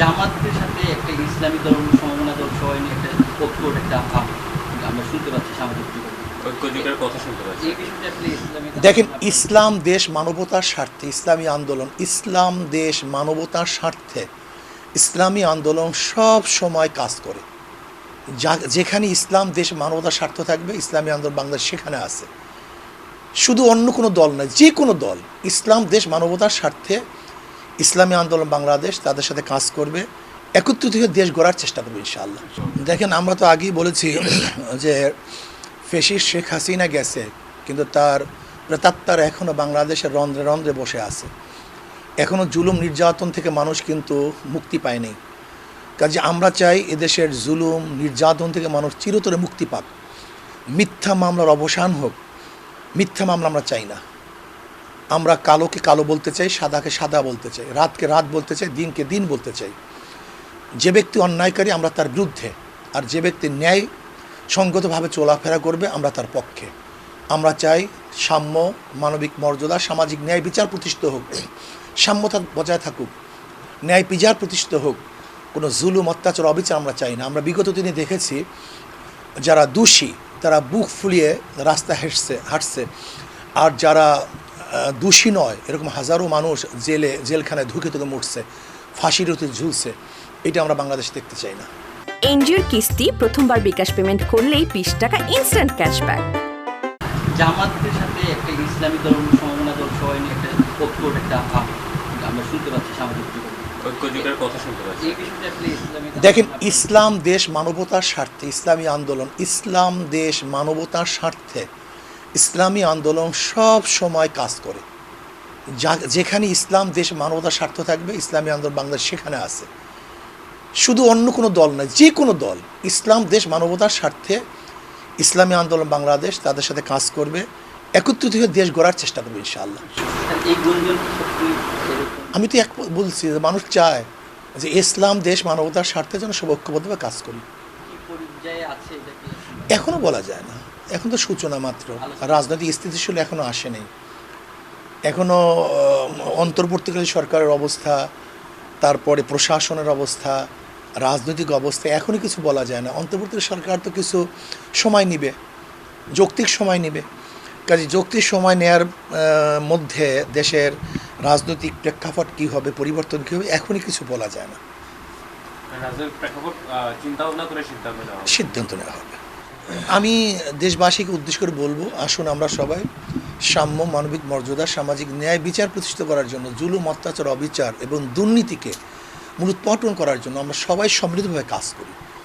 জামাতের সাথে একটা ইসলামী ধর্ম সমমনা দল সবাই নিয়ে একটা ঐক্যর একটা ভাব আমরা শুনতে পাচ্ছি সামাজিক দেখেন ইসলাম দেশ মানবতার স্বার্থে ইসলামী আন্দোলন ইসলাম দেশ মানবতার স্বার্থে ইসলামী আন্দোলন সব সময় কাজ করে। যা যেখানে ইসলাম দেশ মানবতার স্বার্থ থাকবে ইসলামী আন্দোলন বাংলাদেশ সেখানে আছে। শুধু অন্য কোনো দল নয় যে কোনো দল ইসলাম দেশ মানবতার স্বার্থে ইসলামী আন্দোলন বাংলাদেশ তাদের সাথে কাজ করবে। একত্রিত হয়ে দেশ গড়ার চেষ্টা করবে ইনশাআল্লাহ। দেখেন, আমরা তো আগেই বলেছি যে ফেসিস শেখ হাসিনা গেছে, কিন্তু তার প্রেতাত্মার এখনও বাংলাদেশের রন্ধ্রে রন্ধ্রে বসে আছে। এখনও জুলুম নির্যাতন থেকে মানুষ কিন্তু মুক্তি পায়নি। কাজে আমরা চাই এদেশের জুলুম, নির্যাতন থেকে মানুষ চিরতরে মুক্তি পাক। মিথ্যা মামলার অবসান হোক, মিথ্যা মামলা আমরা চাই না। আমরা কালোকে কালো বলতে চাই, সাদাকে সাদা বলতে চাই, রাতকে রাত বলতে চাই, দিনকে দিন বলতে চাই। যে ব্যক্তি অন্যায়কারী আমরা তার বিরুদ্ধে, আর যে ব্যক্তি ন্যায় সঙ্গতভাবে চলাফেরা করবে আমরা তার পক্ষে। আমরা চাই সাম্য, মানবিক মর্যাদা, সামাজিক ন্যায় বিচার প্রতিষ্ঠিত হোক। সাম্যতা বজায় থাকুক, ন্যায় বিচার প্রতিষ্ঠিত হোক। কোনো জুলুম, অত্যাচার, অবিচার আমরা চাই না। আমরা বিগত দিনে দেখেছি যারা দোষী, তারা বুক ফুলিয়ে রাস্তা হেঁটছে হাঁটছে। আর যারা দোষী নয়। এরকম হাজারো মানুষ জেলে জেলখানায় ধুকে ধুকে মরছে ফাঁসির হতে ঝুলছে এটা আমরা বাংলাদেশে দেখতে চাই না। এনজিওর কিস্তি প্রথমবার বিকাশ পেমেন্ট করলেই বিশ টাকা ইনস্ট্যান্ট ক্যাশব্যাক জামাতের সাথে একটা ইসলামী ধর্ম সমমনা দল সবাই নিয়ে একটা ঐক্যর একটা ভাব আমরা শুনতে পাচ্ছি সামাজিক দেখেন ইসলাম দেশ মানবতার স্বার্থে ইসলামী আন্দোলন ইসলাম দেশ মানবতার স্বার্থে ইসলামী আন্দোলন সব সময় কাজ করে। যা যেখানে ইসলাম দেশ মানবতার স্বার্থ থাকবে ইসলামী আন্দোলন বাংলাদেশ সেখানে আছে। শুধু অন্য কোনো দল নয় যে কোনো দল ইসলাম দেশ মানবতার স্বার্থে ইসলামী আন্দোলন বাংলাদেশ তাদের সাথে কাজ করবে একত্রিত হয়ে দেশ গড়ার চেষ্টা করবে ইনশাআল্লাহ। আমি তো এক বলছি যে মানুষ চায় যে ইসলাম দেশ মানবতার স্বার্থে যেন সব ঐক্যবদ্ধভাবে কাজ করি। পর্যায়ে আছে এটা কি এখনও বলা যায় না। এখন তো সূচনা মাত্র। রাজনৈতিক স্থিতিশীল এখনও আসেনি এখনও অন্তর্বর্তীকালীন সরকারের অবস্থা তারপরে প্রশাসনের অবস্থা রাজনৈতিক অবস্থা এখনই কিছু বলা যায় না। অন্তর্বর্তী সরকার তো কিছু সময় নিবে যৌক্তিক সময় নেবে। কাজে যৌক্তিক সময় নেয়ার মধ্যে দেশের রাজনৈতিক প্রেক্ষাপট কী হবে পরিবর্তন কী হবে এখনই কিছু বলা যায় না। হবে। সিদ্ধান্ত নেওয়া হবে আমি দেশবাসীকে উদ্দেশ্য করে বলব, আসুন আমরা সবাই সাম্য, মানবিক মর্যাদা, সামাজিক ন্যায় বিচার প্রতিষ্ঠিত করার জন্য, জুলুম, অত্যাচার, অবিচার এবং দুর্নীতিকে মূলোৎপাটন করার জন্য আমরা সবাই সমৃদ্ধভাবে কাজ করি